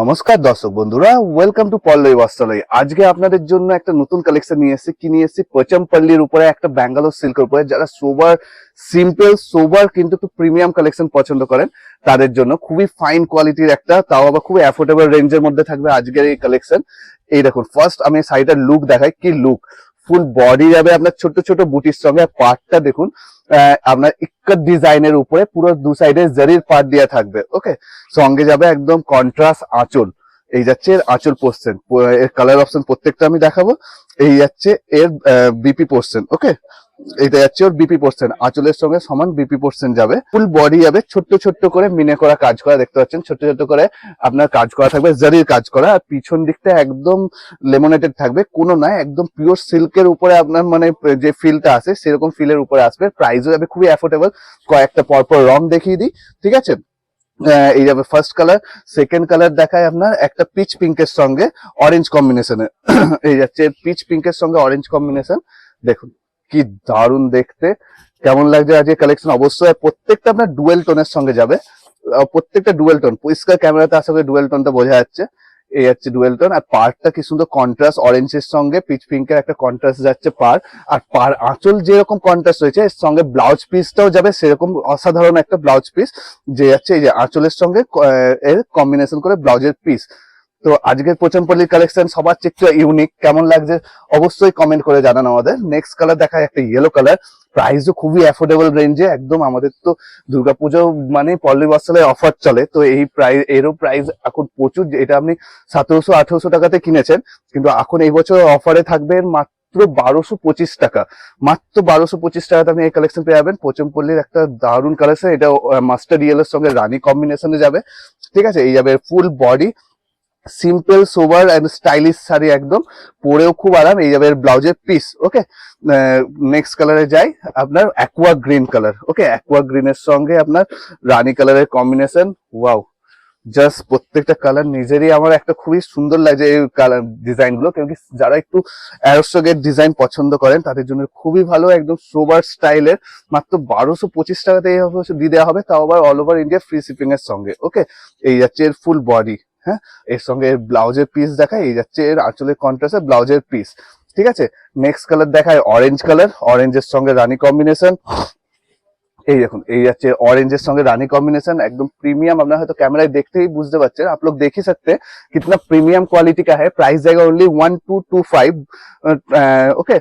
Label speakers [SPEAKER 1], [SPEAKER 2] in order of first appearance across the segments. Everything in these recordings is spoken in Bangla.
[SPEAKER 1] নমস্কার দর্শক বন্ধুরা ওয়েলকাম টু পল্লবী বস্ত্রালয়। আজকে আপনাদের জন্য একটা নতুন কালেকশন নিয়ে এসেছি, কি নিয়ে এসেছি? পচমপল্লির উপরে একটা ব্যাঙ্গালোর সিল্কের উপরে। যারা সোবার সিম্পল সোবার কিন্তু একটু প্রিমিয়াম কালেকশন পছন্দ করেন, তাদের জন্য খুবই ফাইন কোয়ালিটির একটা, তাও আবার খুবই অ্যাফোর্ডেবল রেঞ্জের মধ্যে থাকবে আজকের এই কালেকশন এই দেখুন ফার্স্ট আমি শাড়িটার লুক দেখাই, কি লুক ফুল বডি যাবে আপনার ছোট ছোট বুটির সঙ্গে পার্টটা দেখুন আপনার ইক্কত ডিজাইনের উপরে পুরো দু সাইডে জারির পার্ট দেওয়া থাকবে ওকে সঙ্গে যাবে একদম কন্ট্রাস্ট আঁচল। এই যাচ্ছে এর আঁচল পোর্শন এর কালার অপশন প্রত্যেকটা আমি দেখাবো। এই যাচ্ছে এর বিপি পোর্শন ওকে এটা যাচ্ছে ওর বিপি পোর্শন আঁচলের সঙ্গে সমান বিপি পোর্শন যাবে। ফুল বডি যাবে, ছোট্ট ছোট্ট করে মিনে করা কাজ করা, দেখতে পাচ্ছেন? ছোট্ট ছোট্ট করে আপনার কাজ করা থাকবে, জারির কাজ করা। আর পিছন দিকটা একদম লেমোনেটেড থাকবে, কোনো নয় একদম পিওর সিল্কের উপরে আপনার মানে যে ফিলটা আছে সেরকম ফিলের উপরে আসবে। প্রাইসও যাবে খুবই অ্যাফোর্ডেবল কয়েকটা পরপর রং দেখিয়ে দিই, ঠিক আছে? এই যাবে ফার্স্ট কালার সেকেন্ড কালার দেখায় আপনার একটা পিচ পিঙ্কের সঙ্গে অরেঞ্জ কম্বিনেশনে এই যাচ্ছে পিচ পিঙ্কের সঙ্গে অরেঞ্জ কম্বিনেশন দেখুন কি দারুণ দেখতে। কেমন লাগছে আজকে কালেকশন অবশ্যই প্রত্যেকটা আপনার ডুয়েল টোনের সঙ্গে যাবে। প্রত্যেকটা ডুয়েল টোন পরিষ্কার ক্যামেরাতে আশা করি ডুয়েল টোনটা বোঝা যাচ্ছে। এই হচ্ছে ডুয়েল টোন আর পারটা কি সুন্দর কন্ট্রাস্ট অরেঞ্জের সঙ্গে পিচ পিঙ্কের একটা কন্ট্রাস্ট যাচ্ছে পার আর পার আঁচল যেরকম কন্ট্রাস্ট রয়েছে, এর সঙ্গে ব্লাউজ পিসটাও যাবে, সেরকম অসাধারণ একটা ব্লাউজ পিস যে যাচ্ছে এই যে আঁচলের সঙ্গে এর কম্বিনেশন করে ব্লাউজের পিস তো আজকের পোচমপল্লির কালেকশন সবার চেয়ে ইউনিক কেমন লাগছে অবশ্যই কমেন্ট করে জানান আমাদের। নেক্সট কালার দেখা একটা ইয়েলো কালার প্রাইসও খুবই অ্যাফোর্ডেবল রেঞ্জে একদম আমাদের তো দুর্গাপুজো মানে পল্লী বস্ত্রালয়ে অফার চলে, তো এই প্রাইস এরও প্রাইস এখন প্রচুর, এটা আপনি সতেরোশো আঠারোশো টাকাতে কিনেছেন, কিন্তু এখন এই বছর অফারে থাকবে মাত্র বারোশো পঁচিশ টাকা। মাত্র বারোশো পঁচিশ টাকাতে আপনি এই কালেকশন পেয়ে যাবেন। পচমপল্লির একটা দারুণ কালেকশন এটা মাস্টার ইয়েলোর সঙ্গে রানী কম্বিনেশনে যাবে। ঠিক আছে, এই যাবে full body simple sober and stylish sari একদম। পরেও খুব আরাম, এই যাবে ব্লাউজের পিস ওকে নেক্সট কালারে যাই, আপনার aqua green colour okay aqua গ্রিনের সঙ্গে আপনার রানী কালারের কম্বিনেশন ওয়াও জাস্ট প্রত্যেকটা কালার নিজেরই আমার একটা খুবই সুন্দর লাগছে এই কালার ডিজাইনগুলো কেন কি যারা একটু অ্যারোস্টকের ডিজাইন পছন্দ করেন, তাদের জন্য খুবই ভালো একদম সোবার স্টাইলের মাত্র বারোশো পঁচিশ টাকাতে এই অবশ্য দিয়ে দেওয়া হবে, তাও আবার all over India free shipping এর সঙ্গে ওকে এই যাচ্ছে এর ফুল বডি হ্যাঁ এর সঙ্গে এর ব্লাউজের পিস দেখায় এই যাচ্ছে এর আঁচলের কন্ট্রাস্টে ব্লাউজের পিস ঠিক আছে নেক্সট কালার দেখায় অরেঞ্জ কালার অরেঞ্জের সঙ্গে রানী কম্বিনেশন এই দেখুন এই যাচ্ছে অরেঞ্জের সঙ্গে রানী कॉम्बिनेशन एकदम प्रीमियम আপনারা হয়তো ক্যামেরায় দেখতেই বুঝতে পারছেন आप लोग देख ही सकते हैं कितना प्रीमियम क्वालिटी का है प्राइस जाएगा only one two two five okay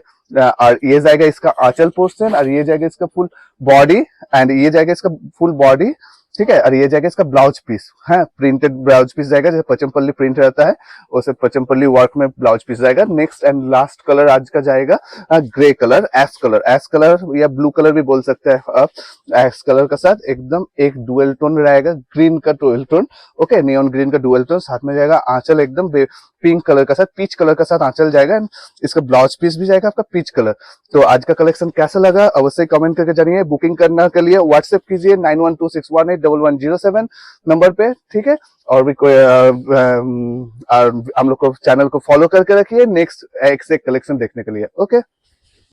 [SPEAKER 1] और ये जाएगा इसका आंचल पोर्शन और ये जाएगा इसका फुल बॉडी एंड ये जाएगा इसका फुल बॉडी ठीक है? और ये जाएगा इसका ब्लाउज पीस। है? प्रिंटेड ब्लाउज पीस जाएगा, जैसे पचमपल्ली प्रिंट रहता है वैसे पचमपल्ली वर्क में ब्लाउज पीस जाएगा। नेक्स्ट एंड लास्ट कलर आज का जाएगा grey colour ash colour ash colour या ब्लू कलर भी बोल सकते हैं आप एस कलर का साथ एकदम एक डुअल टोन रहेगा ग्रीन का dual tone okay neon green का डुअल टोन साथ में जाएगा, आंचल एकदम पिंक कलर का साथ पीच कलर का साथ आंचल जाएगा। एंड इसका ब्लाउज पीस भी जाएगा आपका पीच कलर तो आज का कलेक्शन कैसा लगा? अवश्य कमेंट करके जानिए। बुकिंग करने के लिए व्हाट्सएप कीजिए nine one two six one eight double one zero seven number पे, ठीक है? और भी कोई हम लोग को चैनल को फॉलो करके रखिए नेक्स्ट एक से कलेक्शन देखने के लिए ओके